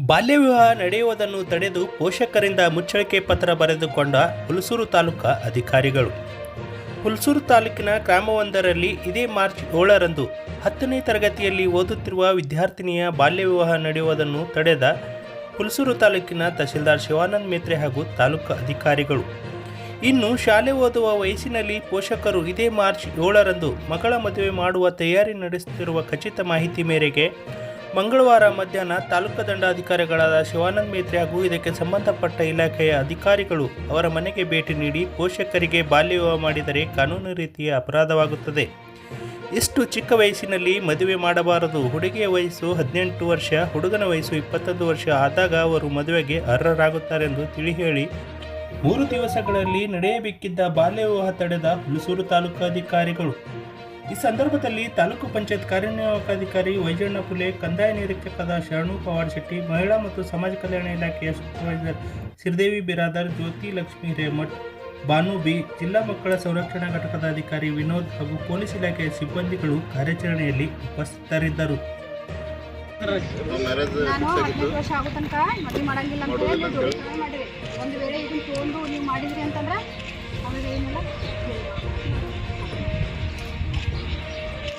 ಬಾಲ್ಯ ವಿವಾಹ ನಡೆಯುವುದನ್ನು ತಡೆದು ಪೋಷಕರಿಂದ ಮುಚ್ಚಳಿಕೆ ಪತ್ರ ಬರೆದುಕೊಂಡ ಹುಲಸೂರು ತಾಲೂಕಾ ಅಧಿಕಾರಿಗಳು. ಹುಲಸೂರು ತಾಲೂಕಿನ ಗ್ರಾಮವೊಂದರಲ್ಲಿ ಇದೇ ಮಾರ್ಚ್ ಏಳರಂದು ಹತ್ತನೇ ತರಗತಿಯಲ್ಲಿ ಓದುತ್ತಿರುವ ವಿದ್ಯಾರ್ಥಿನಿಯ ಬಾಲ್ಯ ವಿವಾಹ ನಡೆಯುವುದನ್ನು ತಡೆದ ಹುಲಸೂರು ತಾಲೂಕಿನ ತಹಸೀಲ್ದಾರ್ ಶಿವಾನಂದ್ ಮೇತ್ರೆ ಹಾಗೂ ತಾಲೂಕು ಅಧಿಕಾರಿಗಳು. ಇನ್ನು ಶಾಲೆ ಓದುವ ವಯಸ್ಸಿನಲ್ಲಿ ಪೋಷಕರು ಇದೇ ಮಾರ್ಚ್ ಏಳರಂದು ಮಗಳ ಮದುವೆ ಮಾಡುವ ತಯಾರಿ ನಡೆಸುತ್ತಿರುವ ಖಚಿತ ಮಾಹಿತಿ ಮೇರೆಗೆ ಮಂಗಳವಾರ ಮಧ್ಯಾಹ್ನ ತಾಲೂಕು ದಂಡಾಧಿಕಾರಿಗಳಾದ ಶಿವಾನಂದ್ ಮೇತ್ರಿ ಹಾಗೂ ಇದಕ್ಕೆ ಸಂಬಂಧಪಟ್ಟ ಇಲಾಖೆಯ ಅಧಿಕಾರಿಗಳು ಅವರ ಮನೆಗೆ ಭೇಟಿ ನೀಡಿ ಪೋಷಕರಿಗೆ ಬಾಲ್ಯ ವಿವಾಹ ಮಾಡಿದರೆ ಕಾನೂನು ರೀತಿಯ ಅಪರಾಧವಾಗುತ್ತದೆ. ಇಷ್ಟು ಚಿಕ್ಕ ವಯಸ್ಸಿನಲ್ಲಿ ಮದುವೆ ಮಾಡಬಾರದು. ಹುಡುಗಿಯ ವಯಸ್ಸು ಹದಿನೆಂಟು ವರ್ಷ, ಹುಡುಗನ ವಯಸ್ಸು ಇಪ್ಪತ್ತೊಂದು ವರ್ಷ ಆದಾಗ ಅವರು ಮದುವೆಗೆ ಅರ್ಹರಾಗುತ್ತಾರೆಂದು ತಿಳಿ ಹೇಳಿ ಮೂರು ದಿವಸಗಳಲ್ಲಿ ನಡೆಯಬೇಕಿದ್ದ ಬಾಲ್ಯ ವಿವಾಹ ತಡೆದ ಹುಲಸೂರು ತಾಲೂಕಾಧಿಕಾರಿಗಳು ಈ ಸಂದರ್ಭದಲ್ಲಿ ತಾಲೂಕು ಪಂಚಾಯತ್ ಕಾರ್ಯನಿರ್ವಾಹಕಾಧಿಕಾರಿ ವೈಜಣ್ಣ ಪುಲೆ, ಕಂದಾಯ ನಿರೀಕ್ಷಕದ ಶರಣು ಪವಾರ್ ಶೆಟ್ಟಿ, ಮಹಿಳಾ ಮತ್ತು ಸಮಾಜ ಕಲ್ಯಾಣ ಇಲಾಖೆಯ ಸೂಪರ್ವೈಸರ್ ಶ್ರೀದೇವಿ ಬಿರಾದರ್, ಜ್ಯೋತಿ ಲಕ್ಷ್ಮಿ ರೇಮಠ್ ಬಾನು ಬಿ, ಜಿಲ್ಲಾ ಮಕ್ಕಳ ಸಂರಕ್ಷಣಾ ಘಟಕದ ಅಧಿಕಾರಿ ವಿನೋದ್ ಹಾಗೂ ಪೊಲೀಸ್ ಇಲಾಖೆಯ ಸಿಬ್ಬಂದಿಗಳು ಕಾರ್ಯಾಚರಣೆಯಲ್ಲಿ ಉಪಸ್ಥಿತರಿದ್ದರು. ನಾನು ಹದಿನೈದು ವರ್ಷ ಆಗೋ ತನಕ ಮದುವೆ ಮಾಡಂಗಿಲ್ಲ ಅಂತ ಹೇಳಿ ಮಾಡಿರಿ ಒಂದು ವೇಳೆ ಇದನ್ನ ತೊಗೊಂಡು ನೀವು ಮಾಡಿದ್ರಿ ಅಂತ